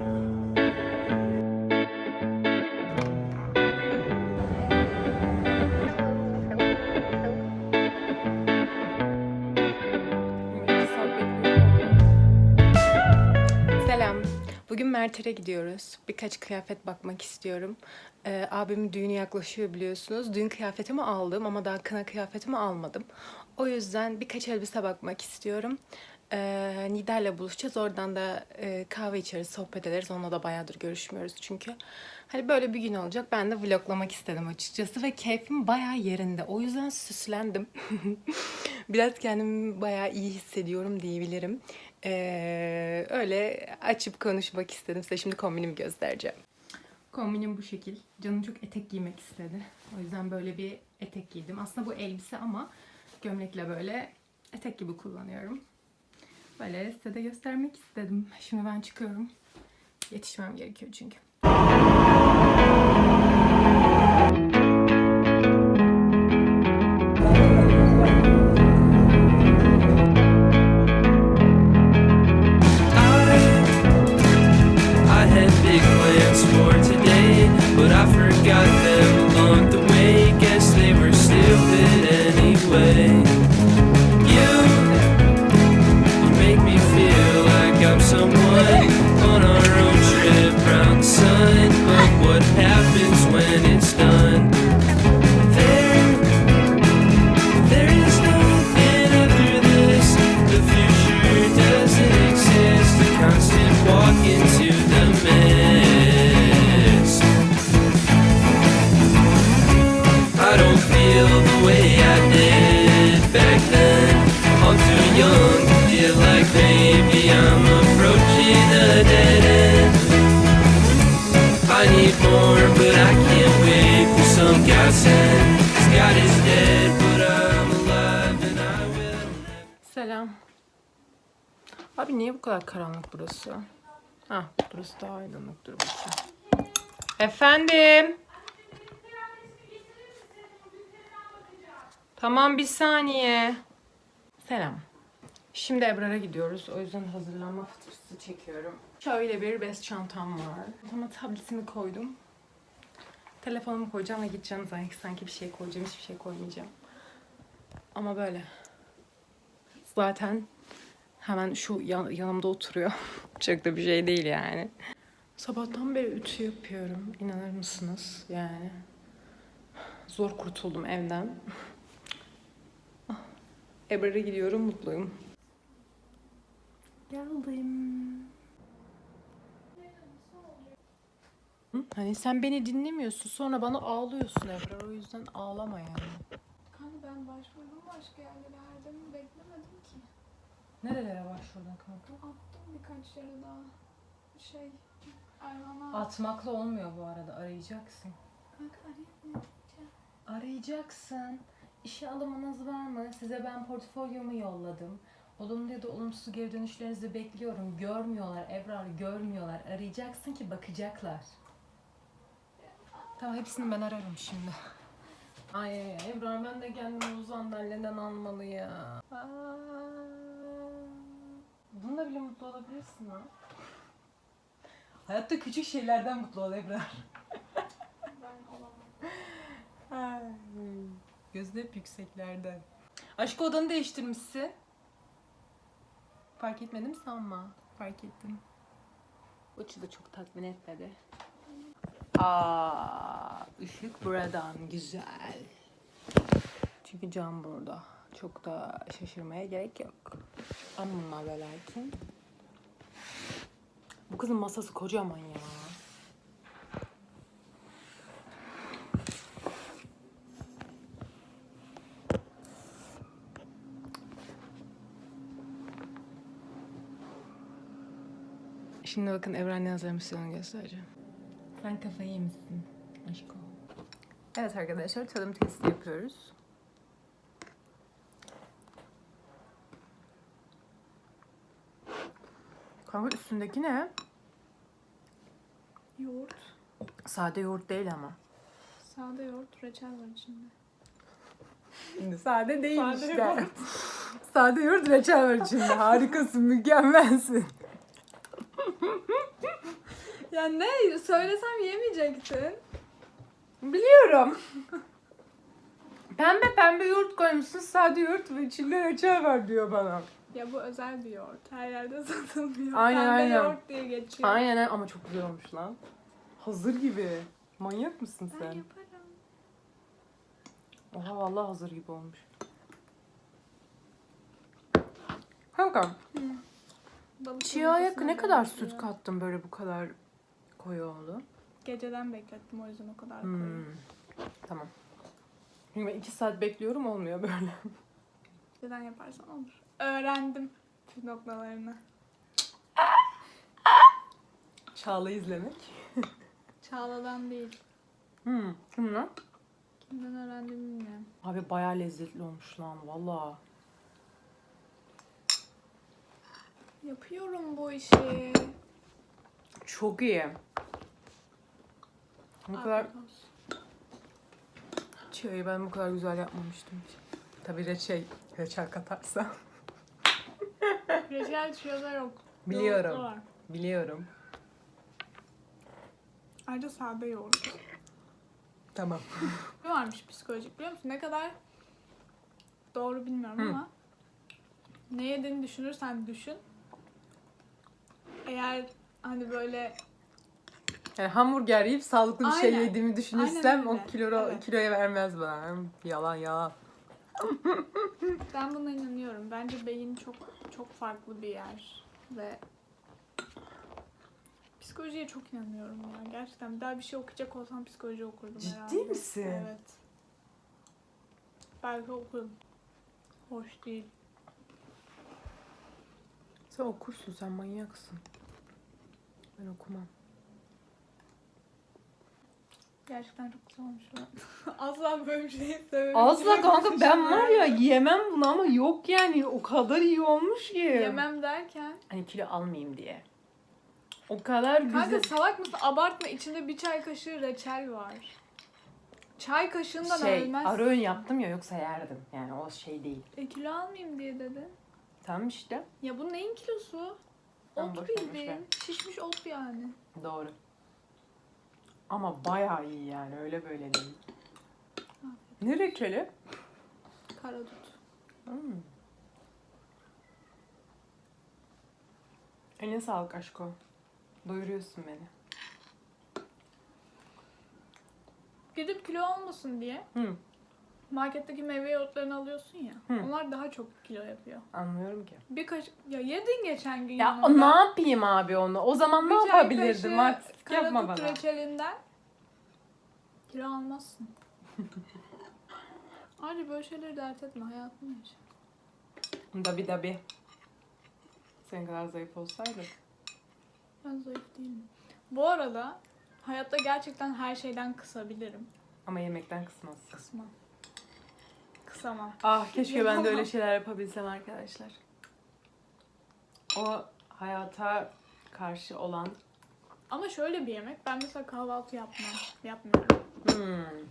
Selam. Bugün Mert'e gidiyoruz. Birkaç kıyafet bakmak istiyorum. Ee, abimin düğünü yaklaşıyor biliyorsunuz. Düğün kıyafetimi aldım ama daha kına kıyafetimi almadım. O yüzden birkaç elbise bakmak istiyorum. Ee, Nidar'la buluşacağız. Oradan da e, kahve içeriz, sohbet ederiz. Onunla da bayağıdır görüşmüyoruz çünkü. Hani böyle bir gün olacak. Ben de vloglamak istedim açıkçası ve keyfim bayağı yerinde. O yüzden süslendim. Biraz kendimi bayağı iyi hissediyorum diyebilirim. Ee, öyle açıp konuşmak istedim. Size şimdi kombinimi göstereceğim. Kombinim bu şekil. Canım çok etek giymek istedi. O yüzden böyle bir etek giydim. Aslında bu elbise ama gömlekle böyle etek gibi kullanıyorum. Böyle size de göstermek istedim. Şimdi ben çıkıyorum. Yetişmem gerekiyor çünkü. Abi niye bu kadar karanlık burası? Ha, burası daha aydınlık. Dur bakayım. Efendim? Tamam bir saniye. Selam. Şimdi Ebrar'a gidiyoruz. O yüzden hazırlanma fıtırsı çekiyorum. Şöyle bir bez çantam var. Ama tabletimi koydum. Telefonumu koyacağım ve gideceğim. Sanki, sanki bir şey koyacağım. Hiçbir şey koymayacağım. Ama böyle. Zaten hemen şu yan- yanımda oturuyor. Çok da bir şey değil yani. Sabahtan beri ütü yapıyorum. İnanır mısınız? Yani zor kurtuldum evden. Ah, Ebrar'a gidiyorum, mutluyum. Geldim. Hı? Hani sen beni dinlemiyorsun sonra bana ağlıyorsun Ebrar o yüzden ağlama yani. Kanka ben başvurdum başka ki. Nerelere başvurdun kanka? Attım birkaç yere daha. Şey, Erman'a... Atmakla olmuyor bu arada arayacaksın. Kanka arayayım? Arayacaksın. İşe alımınız var mı? Size ben portfolyomu yolladım. Olumlu ya da olumsuz geri dönüşlerinizi bekliyorum. Görmüyorlar Ebrar, görmüyorlar. Arayacaksın ki bakacaklar. Tamam hepsini ben ararım şimdi. Ay Ebrar ben de kendimi sandalyeden almalı ya. Aa. Mutlu olabilirsin ha. Hayatta küçük şeylerden mutlu ol Ebrar. Ben olamam. Ay, Gözde hep yükseklerden. Aşk odanı değiştirmişsin. Fark etmedim sanma. Fark ettim. Uçu da çok tatmin etmedi. Aa, ışık buradan güzel. Çünkü cam burada. Çok da şaşırmaya gerek yok. Ama ve lakin. Bu kızın masası kocaman ya. Şimdi bakın Evren ne hazırlamış onu göstereceğim. Sen kafayı yemişsin. Aşk ol. Evet arkadaşlar tadım testi yapıyoruz. Kanka üstündeki ne? Yoğurt. Sade yoğurt değil ama. Sade yoğurt, reçel var içinde. Şimdi sade değil Sade işte. yoğurt. sade yoğurt reçel var içinde. Harikasın, mükemmelsin. Ya ne? Söylesem yemeyecektin. Biliyorum. pembe pembe yoğurt koymuşsun. Sade yoğurt ve içinde reçel var diyor bana. Ya bu özel bir yoğurt. Her yerde satılmıyor. Aynen, Pembe aynen. yoğurt diye geçiyor. Aynen ama çok güzel olmuş lan. Hazır gibi. Manyak mısın Ben sen? yaparım. Oha vallahi hazır gibi olmuş. Kanka, Balık çiğaya ne kadar süt kattın böyle bu kadar koyu oldu? Geceden beklettim o yüzden o kadar Hmm. koyu. Tamam. Çünkü ben iki saat bekliyorum olmuyor böyle. Geceden yaparsan olur. Öğrendim püf noktalarını. Çağla izlemek. Çağla'dan değil. Hmm. Kimden? Kimden öğrendim bilmiyorum. Abi bayağı lezzetli olmuş lan valla. Yapıyorum bu işi. Çok iyi. Bu kadar olsun. çayı ben bu kadar güzel yapmamıştım. Tabii reçel, reçel katarsa. Reçel çiğda yok. Biliyorum. Var. Biliyorum. Ayrıca sade yoğurt. Tamam. Ne varmış psikolojik biliyor musun? Ne kadar doğru bilmiyorum Hı. ama ne yediğini düşünürsen düşün. Eğer hani böyle Yani hamburger yiyip sağlıklı bir şey Aynen. yediğimi düşünürsem Aynen o kilo Evet. kiloya vermez bana. Yalan yalan. ben buna inanıyorum. Bence beyin çok çok farklı bir yer ve psikolojiye çok inanıyorum ya. Gerçekten bir daha bir şey okuyacak olsam psikoloji okurdum Ciddi herhalde. misin? Evet. Belki okurum. Hoş değil. Sen okursun sen manyaksın. Ben okumam. Gerçekten çok güzel olmuş. Asla böyle bir şey sevmemişim. Asla kanka ben var ya yiyemem bunu ama yok yani o kadar iyi olmuş ki. Yemem derken. Hani kilo almayayım diye. O kadar güzel. Kanka salak mısın? Abartma içinde bir çay kaşığı reçel var. Çay kaşığından şey ölmez. ara öğün yaptım ya yoksa yerdim. Yani o şey değil. E kilo almayayım diye dedin. Tamam işte. Ya bu neyin kilosu? Ot bildiğin. Şişmiş ot yani. Doğru. Ama bayağı iyi yani öyle böyle değil. Ne reçeli? Karadut. Hmm. Eline sağlık aşko. Doyuruyorsun beni. Gidip kilo olmasın diye Hı. Marketteki meyve yoğurtlarını alıyorsun ya. Hı. Onlar daha çok kilo yapıyor. Anlıyorum ki. Bir kaşık ya yedin geçen gün Ya yanında. o ne yapayım abi onu? O zaman ne yapabilirdim? kaşığı Artık yapma karadut bana. reçelinden kilo almazsın. Ayrıca böyle şeyleri dert etme hayatını yaşa. Dabi dabi. Senin kadar zayıf olsaydı. Ben zayıf değilim. Bu arada hayatta gerçekten her şeyden kısabilirim. Ama yemekten kısmazsın. Kısmam. Kısamam. Ah keşke ben de öyle şeyler yapabilsem arkadaşlar. O hayata karşı olan Ama şöyle bir yemek. Ben mesela kahvaltı yapmam. Yapmıyorum. hmm,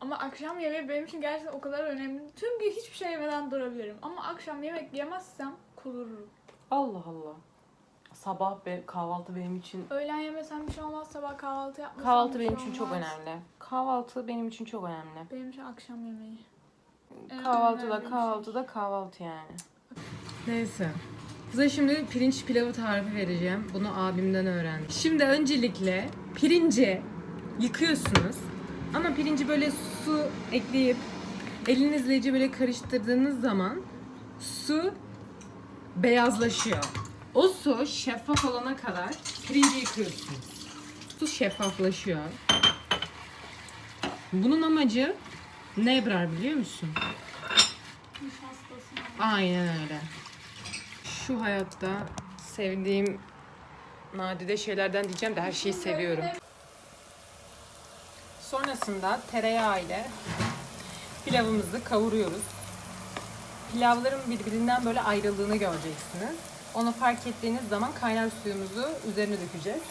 Ama akşam yemeği benim için gerçekten o kadar önemli. Tüm gün hiçbir şey yemeden durabilirim. Ama akşam yemek yemezsem kudururum. Allah Allah. Sabah be, kahvaltı benim için Öğlen yemesem bir şey olmaz. Sabah kahvaltı yapmasam kahvaltı bir şey benim için çok olmaz. önemli. Kahvaltı benim için çok önemli. Benim için akşam yemeği. En Kahvaltıda önemli şey. kahvaltıda kahvaltı yani. Neyse. Size şimdi pirinç pilavı tarifi vereceğim. Bunu abimden öğrendim. Şimdi öncelikle pirinci yıkıyorsunuz. Ama pirinci böyle su ekleyip elinizle iyice böyle karıştırdığınız zaman su beyazlaşıyor. O su şeffaf olana kadar pirinci yıkıyorsunuz. Su şeffaflaşıyor. Bunun amacı ne Ebrar biliyor musun? Aynen öyle. Şu hayatta sevdiğim nadide şeylerden diyeceğim de her şeyi seviyorum. Sonrasında tereyağı ile pilavımızı kavuruyoruz. Pilavların birbirinden böyle ayrıldığını göreceksiniz. Onu fark ettiğiniz zaman kaynar suyumuzu üzerine dökeceğiz.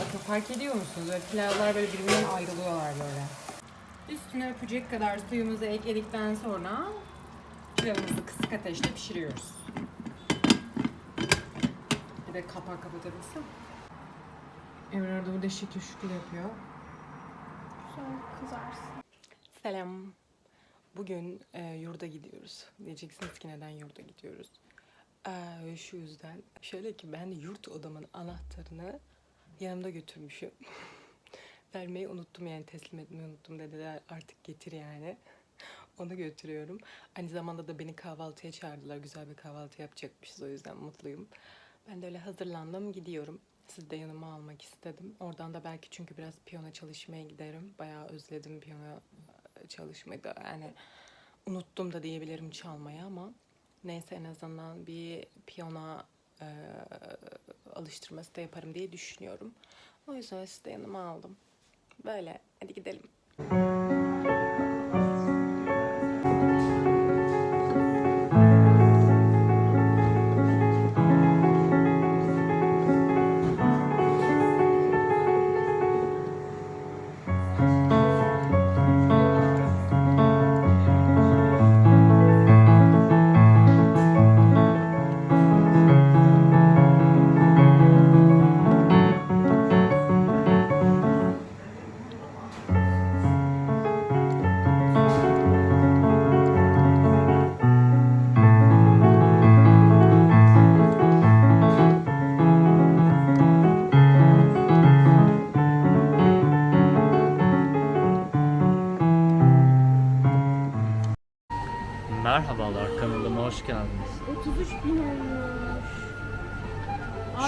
Bakın fark ediyor musunuz? Böyle pilavlar böyle birbirinden ayrılıyorlar böyle. Üstüne öpecek kadar suyumuzu ekledikten sonra pilavımızı kısık ateşte pişiriyoruz. Bir de kapağı kapatabilsem. Emre orada burada şekil şukul yapıyor. Sonra kızarsın. Selam. Bugün e, yurda gidiyoruz. Diyeceksiniz ki neden yurda gidiyoruz? Ee, şu yüzden. Şöyle ki ben yurt odamın anahtarını yanımda götürmüşüm. Vermeyi unuttum yani teslim etmeyi unuttum dediler artık getir yani. Onu götürüyorum. Aynı zamanda da beni kahvaltıya çağırdılar. Güzel bir kahvaltı yapacakmışız o yüzden mutluyum. Ben de öyle hazırlandım gidiyorum. Sizi de yanıma almak istedim. Oradan da belki çünkü biraz piyano çalışmaya giderim. Bayağı özledim piyano çalışmayı da yani unuttum da diyebilirim çalmayı ama neyse en azından bir piyano e, alıştırması da yaparım diye düşünüyorum. O yüzden sizi de yanıma aldım. Böyle hadi gidelim. Merhabalar kanalıma hoş geldiniz. 33 bin olmuş.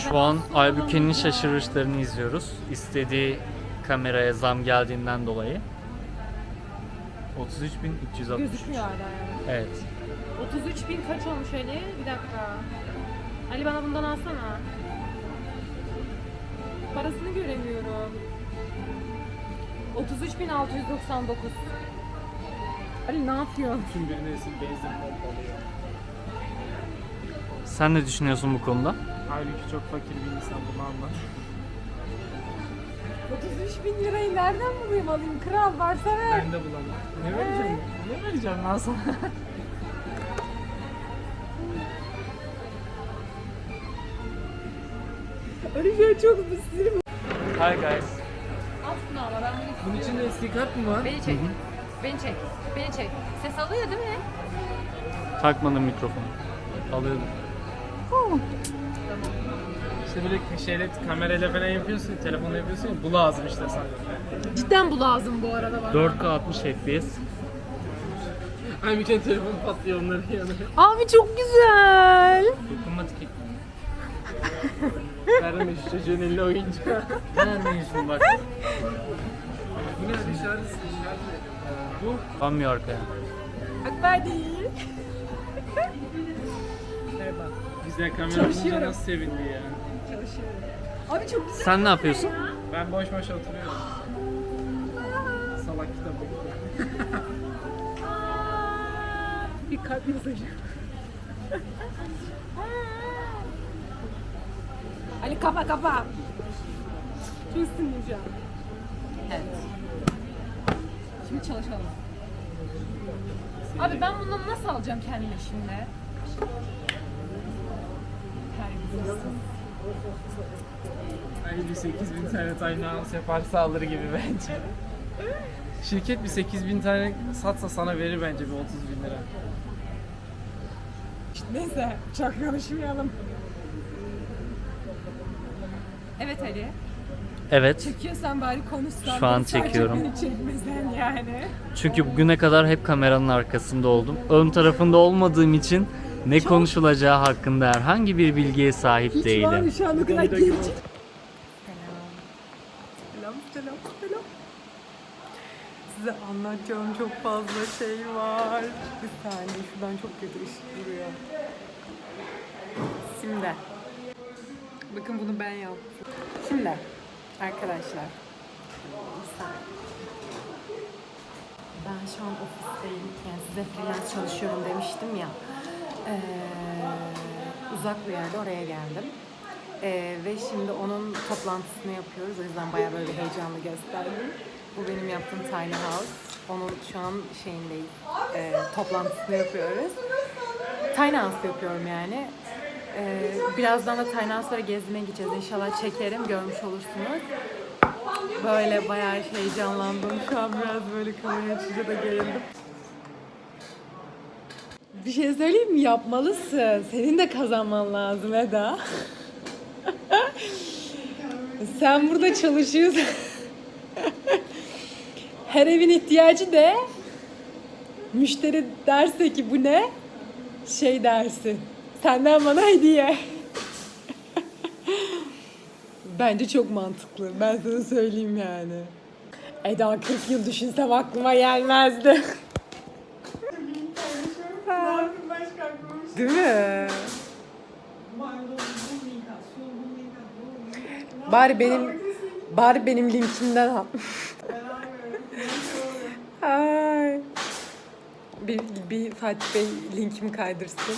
Şu an Aybüke'nin şaşırışlarını izliyoruz. İstediği kameraya zam geldiğinden dolayı. 33.363. Gözükmüyor hala yani. Evet. 33 bin kaç olmuş Ali? Bir dakika. Ali bana bundan alsana. Parasını göremiyorum. 33 bin 699. Ali ne yapıyorsun? Sen ne düşünüyorsun bu konuda? Halbuki çok fakir bir insan bunu anlar. 33 bin lirayı nereden bulayım alayım? Kral varsa ver. Ben de bulamam. Ne vereceğim? Ne vereceğim lan sana? Ali an çok sinir Hi guys. Al şunu ama ben bunu Bunun içinde SD kart mı var? Beni çek. Beni çek. Beni çek. Ses alıyor değil mi? Takmadım mikrofonu. Alıyordum. İşte böyle şeyle kamerayla falan yapıyorsun, telefonla yapıyorsun ya bu lazım işte sana. Cidden bu lazım bu arada bana. 4K 60 FPS. Ay bir kere telefon patlıyor onların yanına. Abi çok güzel. Dokunmatik Verme şu çocuğun eline oyuncağı. Beğenmiyorsun bak. Bu ne? Şarj Bu Banmıyor arkaya. Akber değil. Merhaba. Güzel kamera bulunca nasıl sevindi ya. Abi çok güzel. Sen ne yapıyorsun? Ben boş boş oturuyorum. Salak kitap okuyorum. Bir kalp mesajı. Ali kapa kapa. Çok sinirliyim. Evet. Şimdi çalışalım. Abi ben bundan nasıl alacağım kendime şimdi? Terbiyesiz. Ay bir 8000 tane tiny house yaparsa alır gibi bence. Şirket bir 8000 tane satsa sana verir bence bir 30 bin lira. Neyse çok konuşmayalım. Evet Ali. Evet. Çekiyorsan bari konuşsan. Şu an sadece çekiyorum. Beni çekmesen yani. Çünkü bugüne kadar hep kameranın arkasında oldum. Ön tarafında olmadığım için ne konuşulacağı hakkında herhangi bir bilgiye sahip değilim. şu an o kadar genç. Selam. Selam, selam, selam. Size anlatacağım çok fazla şey var. Bir saniye, şuradan çok kötü ışık vuruyor. Şimdi. Bakın bunu ben yaptım. Şimdi arkadaşlar. Ben şu an ofisteyim. Yani size freelance çalışıyorum demiştim ya. Ee, uzak bir yerde oraya geldim. Ee, ve şimdi onun toplantısını yapıyoruz. O yüzden bayağı böyle heyecanlı gösterdim. Bu benim yaptığım tiny house. Onun şu an şeyindeyiz. Ee, toplantısını yapıyoruz. Tiny house yapıyorum yani. Ee, birazdan da Taynanslara gezmeye gideceğiz. İnşallah çekerim, görmüş olursunuz. Böyle bayağı heyecanlandım. Şu an biraz böyle kamerayı açınca da gerildim. Bir şey söyleyeyim mi? Yapmalısın. Senin de kazanman lazım Eda. Sen burada çalışıyorsun. Her evin ihtiyacı de müşteri derse ki bu ne? Şey dersin. Senden bana hediye. Bence çok mantıklı. Ben sana söyleyeyim yani. Eda 40 yıl düşünsem aklıma gelmezdi. Değil mi? Bari benim bari benim linkimden al. Ay. Bir, bir Fatih Bey linkimi kaydırsın.